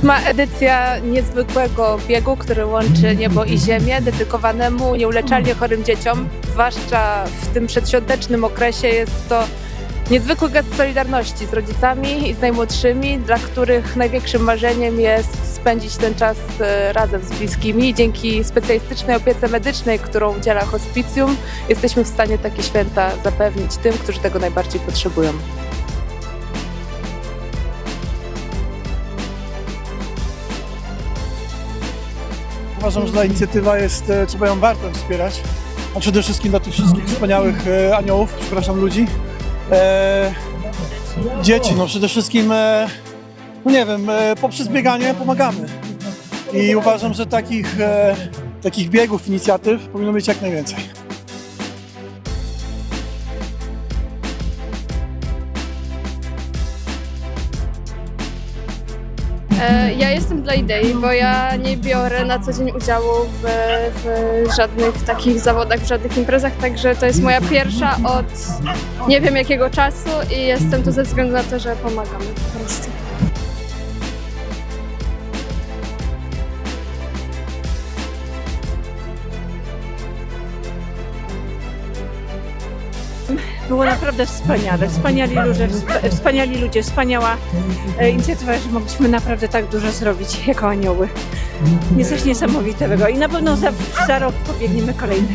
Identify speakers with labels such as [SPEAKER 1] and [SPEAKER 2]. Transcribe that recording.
[SPEAKER 1] Siódma edycja niezwykłego biegu, który łączy niebo i ziemię, dedykowanemu nieuleczalnie chorym dzieciom. Zwłaszcza w tym przedświątecznym okresie jest to niezwykły gest solidarności z rodzicami i z najmłodszymi, dla których największym marzeniem jest spędzić ten czas e, razem z bliskimi. Dzięki specjalistycznej opiece medycznej, którą udziela hospicjum, jesteśmy w stanie takie święta zapewnić tym, którzy tego najbardziej potrzebują.
[SPEAKER 2] Uważam, że ta inicjatywa jest, e, trzeba ją warto wspierać. A przede wszystkim dla tych wszystkich wspaniałych e, aniołów, przepraszam, ludzi. E, dzieci, no przede wszystkim, e, no nie wiem, poprzez bieganie pomagamy. I uważam, że takich, takich biegów, inicjatyw powinno być jak najwięcej.
[SPEAKER 3] Ja jestem dla idei, bo ja nie biorę na co dzień udziału w, w żadnych takich zawodach, w żadnych imprezach, także to jest moja pierwsza od nie wiem jakiego czasu i jestem tu ze względu na to, że pomagamy po prostu.
[SPEAKER 4] Było naprawdę wspaniale. Wspaniali ludzie, wsp- wspaniali ludzie wspaniała e, inicjatywa, że mogliśmy naprawdę tak dużo zrobić jako anioły. Jest coś niesamowitego i na pewno za, za rok pobiegniemy kolejny.